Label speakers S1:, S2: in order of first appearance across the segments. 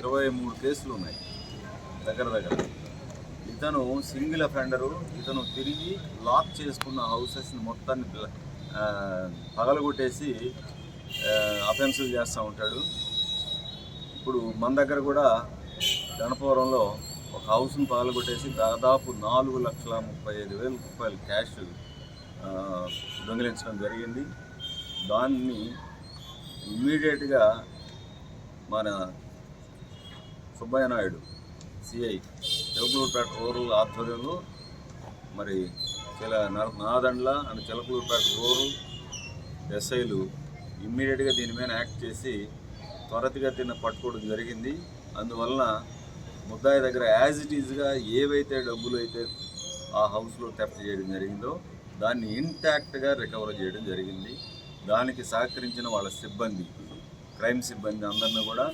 S1: ఇరవై మూడు కేసులు ఉన్నాయి. దగ్గర దగ్గర. ఇతను సింగిల్ అఫెండరు ఇతను తిరిగి లాక్ చేసుకున్న హౌసెస్ని మొత్తాన్ని పగలగొట్టేసి అఫెన్సులు చేస్తూ ఉంటాడు. ఇప్పుడు మన దగ్గర కూడా గణపవరంలో ఒక హౌస్ని పగలగొట్టేసి దాదాపు నాలుగు లక్షల ముప్పై ఐదు వేల రూపాయలు క్యాష్ దొంగిలించడం జరిగింది. దాన్ని ఇమ్మీడియట్గా మన సుబ్బయ్య నాయుడు సిఐ చిలకలూరుపేట రూరల్ ఆధ్వర్యంలో మరి చిల నాదండ్ల అండ్ చిలకలూరుపేట రూరల్ ఎస్ఐలు ఇమ్మీడియట్గా దీని మీద యాక్ట్ చేసి త్వరితగతిన పట్టుకోవడం జరిగింది. అందువలన ముద్దాయి దగ్గర యాజ్ ఇట్ ఈజ్గా ఏవైతే డబ్బులు అయితే ఆ హౌస్లో థెఫ్ట్ చేయడం జరిగిందో దాన్ని ఇంటాక్ట్గా రికవర్ చేయడం జరిగింది. దానికి సహకరించిన వాళ్ళ సిబ్బంది క్రైమ్ సిబ్బంది అందరిని కూడా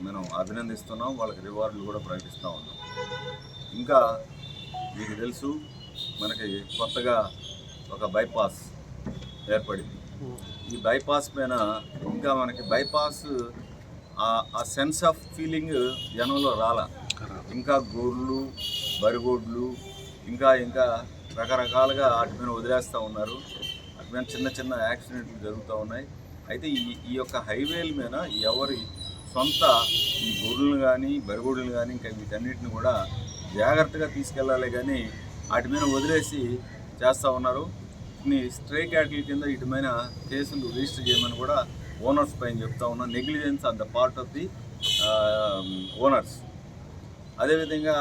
S1: మనం అభినందిస్తున్నాం వాళ్ళకి రివార్డులు కూడా ప్రకటిస్తూ ఉన్నాం. ఇంకా మీకు తెలుసు మనకి కొత్తగా ఒక బైపాస్ ఏర్పడింది. ఈ బైపాస్ పైన ఇంకా మనకి బైపాస్ ఆ- సెన్స్ ఆఫ్ ఫీలింగ్ జనంలో రాల. ఇంకా గోడ్లు బరిగోడ్లు ఇంకా ఇంకా రకరకాలుగా వాటి మీద వదిలేస్తూ ఉన్నారు. వాటి మీద చిన్న చిన్న యాక్సిడెంట్లు జరుగుతూ ఉన్నాయి. అయితే ఈ ఈ యొక్క హైవేల మీద ఎవరి సొంత ఈ గొర్రెలు కానీ బరిగోడులు కానీ ఇంకా వీటన్నిటిని కూడా జాగ్రత్తగా తీసుకెళ్ళాలి కానీ వాటి మీద వదిలేసి చేస్తూ ఉన్నారు. స్ట్రే క్యాటిల్ కింద వీటి మీద కేసులు రిజిస్టర్ చేయమని కూడా ఓనర్స్ పైన చెప్తా ఉన్నాం. Negligence on the part of the owners. అదేవిధంగా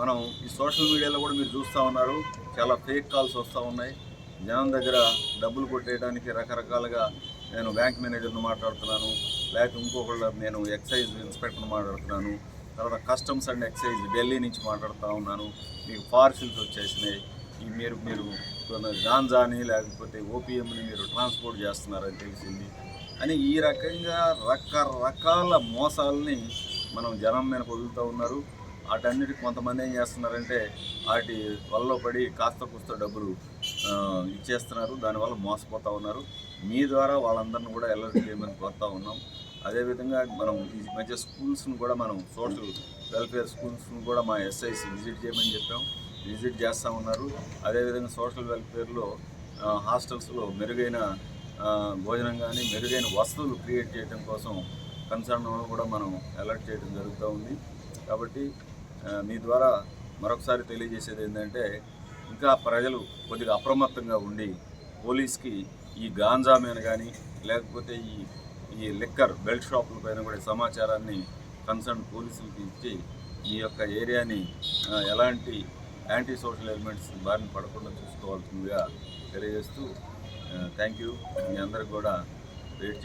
S1: మనం ఈ సోషల్ మీడియాలో కూడా మీరు చూస్తూ ఉన్నారు. చాలా ఫేక్ కాల్స్ వస్తూ ఉన్నాయి. జనం దగ్గర డబ్బులు కొట్టేయడానికి రకరకాలుగా నేను బ్యాంక్ మేనేజర్ను మాట్లాడుతున్నాను. లేకపోతే ఇంకొకళ్ళు నేను ఎక్సైజ్ ఇన్స్పెక్టర్ని మాట్లాడుతున్నాను తర్వాత కస్టమ్స్ అండ్ ఎక్సైజ్ ఢిల్లీ నుంచి మాట్లాడుతూ ఉన్నాను మీకు పార్సిల్స్ వచ్చేసినాయి మీరు మీరు గాంజాని లేకపోతే ఓపీఎంని మీరు ట్రాన్స్పోర్ట్ చేస్తున్నారని తెలిసింది అని ఈ రకంగా రకరకాల మోసాలని మనం జనం మీద వదులుతూ ఉన్నారు. వాటన్నిటి కొంతమంది ఏం చేస్తున్నారంటే వాటి వల్ల పడి కాస్త కూస్త డబ్బులు ఇచ్చేస్తున్నారు దానివల్ల మోసపోతూ ఉన్నారు. మీ ద్వారా వాళ్ళందరిని కూడా ఎలర్ట్ చేయమని కోరుతా ఉన్నాం. అదేవిధంగా మనం ఈ మధ్య స్కూల్స్ని కూడా మనం సోషల్ వెల్ఫేర్ స్కూల్స్ని కూడా మా ఎస్ఐసి విజిట్ చేయమని చెప్పాం. విజిట్ చేస్తూ ఉన్నారు. అదేవిధంగా సోషల్ వెల్ఫేర్లో హాస్టల్స్లో మెరుగైన భోజనం కానీ మెరుగైన వసతులు క్రియేట్ చేయడం కోసం కన్సర్న్ కూడా మనం అలర్ట్ చేయడం జరుగుతూ ఉంది. కాబట్టి మీ ద్వారా మరొకసారి తెలియజేసేది ఏంటంటే ఇంకా ప్రజలు కొద్దిగా అప్రమత్తంగా ఉండి పోలీస్కి ఈ గాంజా మీద కానీ లేకపోతే ఈ ఈ లిక్కర్ బెల్ట్ షాపుల పైన కూడా సమాచారాన్ని కన్సర్న్ పోలీసులకు ఇచ్చి ఈ యొక్క ఏరియాని ఎలాంటి యాంటీ సోషల్ ఎలిమెంట్స్ బారిన పడకుండా చూసుకోవాల్సిందిగా తెలియజేస్తూ థ్యాంక్ యూ. మీ అందరికి కూడా